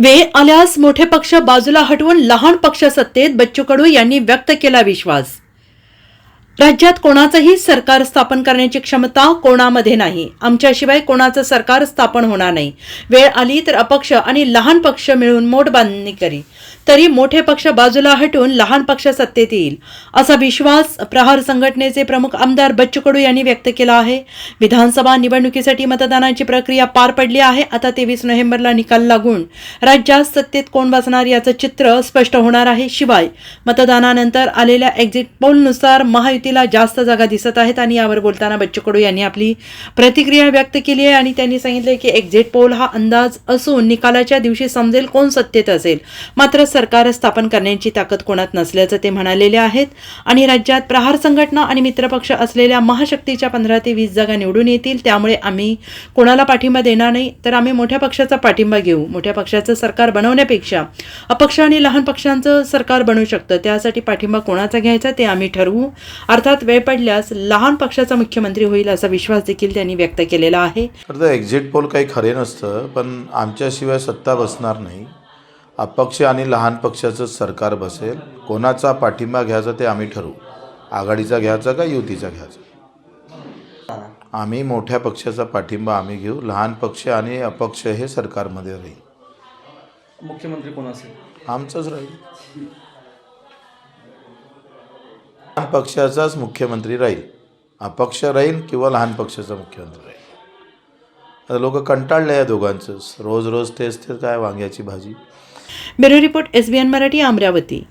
वेळ आल्यास मोठे पक्ष बाजूला हटवून लहान पक्ष सत्तेत बच्चू कडू यांनी व्यक्त केला विश्वास. राज्यात कोणाचंही सरकार स्थापन करण्याची क्षमता कोणामध्ये नाही. आमच्याशिवाय कोणाचं सरकार स्थापन होणार नाही. वेळ आली तर अपक्ष आणि लहान पक्ष मिळून मोठ बांधणी करी. तरी मोठे पक्ष बाजूला हटून लहान पक्ष सत्तेत येईल. असा विश्वास प्रहार संघटनेचे प्रमुख आमदार बच्चू कडू यांनी व्यक्त केला आहे. विधानसभा निवडणुकीसाठी मतदानाची प्रक्रिया पार पडली आहे. आता तेवीस नोव्हेंबरला निकाल लागून राज्यात सत्तेत कोण बसणार याचं चित्र स्पष्ट होणार आहे. शिवाय मतदानानंतर आलेल्या एक्झिट पोलनुसार व्यक्तीला जास्त जागा दिसत आहेत आणि यावर बोलताना बच्चू कडू यांनी आपली प्रतिक्रिया व्यक्त केली आहे आणि त्यांनी सांगितले की एक्झिट पोल हा अंदाज असून निकालाच्या दिवशी समजेल कोण सत्तेत असेल. मात्र सरकार स्थापन करण्याची ताकद कोणात नसल्याचं ते म्हणालेले आहेत आणि राज्यात प्रहार संघटना आणि मित्रपक्ष असलेल्या महाशक्तीच्या पंधरा ते वीस जागा निवडून येतील त्यामुळे आम्ही कोणाला पाठिंबा देणार नाही तर आम्ही मोठ्या पक्षाचा पाठिंबा घेऊ. मोठ्या पक्षाचं सरकार बनवण्यापेक्षा अपक्ष आणि लहान पक्षांचं सरकार बनू शकतं. त्यासाठी पाठिंबा कोणाचा घ्यायचा ते आम्ही ठरवू. अर्थात वेळ पडल्यास लहान पक्षाचा मुख्यमंत्री होईल असा विश्वास देखील त्यांनी व्यक्त केलेला आहे. खरं तर एक्झिट पोल काही खरे नसतं पण आमच्याशिवाय सत्ता बसणार नाही. अपक्ष आणि लहान पक्षाचं सरकार बसेल. कोणाचा पाठिंबा घ्यायचा ते आम्ही ठरवू. आघाडीचा घ्यायचा का युतीचा घ्यायचा? आम्ही मोठ्या पक्षाचा पाठिंबा आम्ही घेऊ. लहान पक्ष आणि अपक्ष हे सरकारमध्ये राहील. मुख्यमंत्री कोण असेल? आमचंच राहील. लहान पक्षाचाच मुख्यमंत्री राहील. अपक्ष राहील किंवा लहान पक्षाचा मुख्यमंत्री राहील. आता लोक कंटाळले या दोघांचं. रोज रोज तेच ते काय वांग्याची भाजी. Bureau report SBN Marathi Amravati.